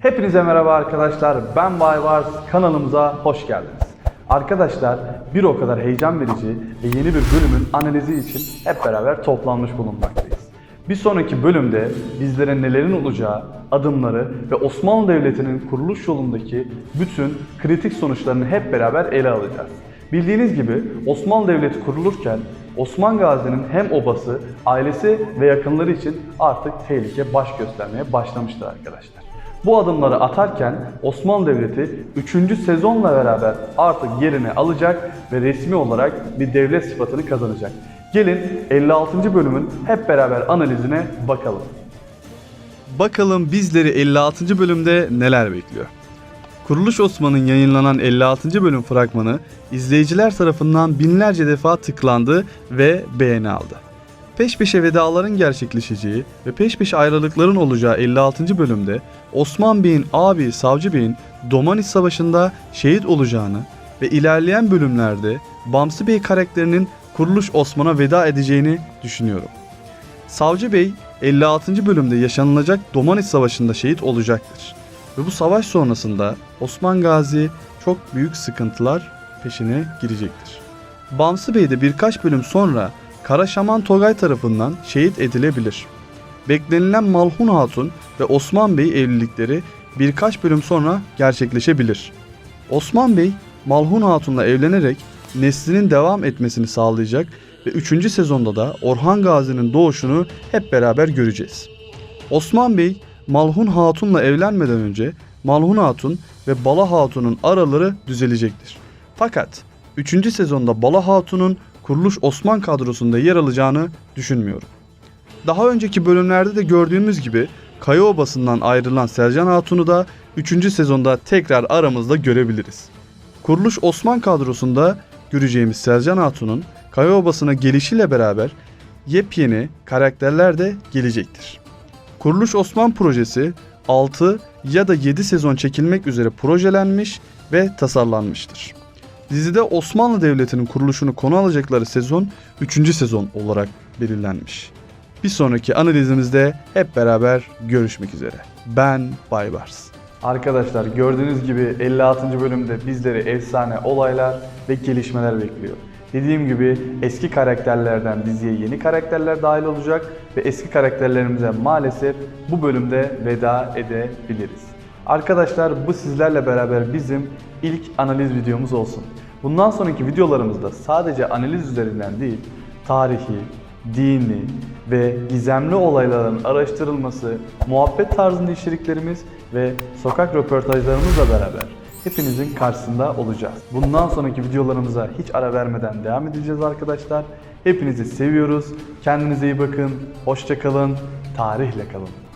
Hepinize merhaba arkadaşlar. Ben Baybars. Kanalımıza hoş geldiniz. Arkadaşlar bir o kadar heyecan verici ve yeni bir bölümün analizi için hep beraber toplanmış bulunmaktayız. Bir sonraki bölümde bizlere nelerin olacağı, adımları ve Osmanlı Devleti'nin kuruluş yolundaki bütün kritik sonuçlarını hep beraber ele alacağız. Bildiğiniz gibi Osmanlı Devleti kurulurken Osman Gazi'nin hem obası, ailesi ve yakınları için artık tehlike baş göstermeye başlamıştır arkadaşlar. Bu adımları atarken Osmanlı Devleti 3. sezonla beraber artık yerini alacak ve resmi olarak bir devlet sıfatını kazanacak. Gelin 56. bölümün hep beraber analizine bakalım. Bakalım bizleri 56. bölümde neler bekliyor? Kuruluş Osman'ın yayınlanan 56. bölüm fragmanı izleyiciler tarafından binlerce defa tıklandı ve beğeni aldı. Peş peşe vedaların gerçekleşeceği ve peş peşe ayrılıkların olacağı 56. bölümde Osman Bey'in abi Savcı Bey'in Domanis Savaşı'nda şehit olacağını ve ilerleyen bölümlerde Bamsı Bey karakterinin Kuruluş Osman'a veda edeceğini düşünüyorum. Savcı Bey 56. bölümde yaşanılacak Domanis Savaşı'nda şehit olacaktır. Ve bu savaş sonrasında Osman Gazi çok büyük sıkıntılar peşine girecektir. Bamsı Bey de birkaç bölüm sonra Kara Şaman Togay tarafından şehit edilebilir. Beklenilen Malhun Hatun ve Osman Bey evlilikleri birkaç bölüm sonra gerçekleşebilir. Osman Bey Malhun Hatun'la evlenerek neslinin devam etmesini sağlayacak ve 3. sezonda da Orhan Gazi'nin doğuşunu hep beraber göreceğiz. Osman Bey Malhun Hatun'la evlenmeden önce Malhun Hatun ve Bala Hatun'un araları düzelecektir. Fakat 3. sezonda Bala Hatun'un kuruluş Osman kadrosunda yer alacağını düşünmüyorum. Daha önceki bölümlerde de gördüğümüz gibi Kaya Obası'ndan ayrılan Selcan Hatun'u da 3. sezonda tekrar aramızda görebiliriz. Kuruluş Osman kadrosunda göreceğimiz Selcan Hatun'un Kaya Obası'na gelişiyle beraber yepyeni karakterler de gelecektir. Kuruluş Osman projesi 6 ya da 7 sezon çekilmek üzere projelenmiş ve tasarlanmıştır. Dizide Osmanlı Devleti'nin kuruluşunu konu alacakları sezon 3. sezon olarak belirlenmiş. Bir sonraki analizimizde hep beraber görüşmek üzere. Ben Baybars. Arkadaşlar gördüğünüz gibi 56. bölümde bizleri efsane olaylar ve gelişmeler bekliyor. Dediğim gibi eski karakterlerden diziye yeni karakterler dahil olacak ve eski karakterlerimize maalesef bu bölümde veda edebiliriz. Arkadaşlar bu sizlerle beraber bizim ilk analiz videomuz olsun. Bundan sonraki videolarımızda sadece analiz üzerinden değil, tarihi, dini ve gizemli olayların araştırılması, muhabbet tarzında içeriklerimiz ve sokak röportajlarımızla beraber hepinizin karşısında olacağız. Bundan sonraki videolarımıza hiç ara vermeden devam edeceğiz arkadaşlar. Hepinizi seviyoruz. Kendinize iyi bakın. Hoşça kalın. Tarihle kalın.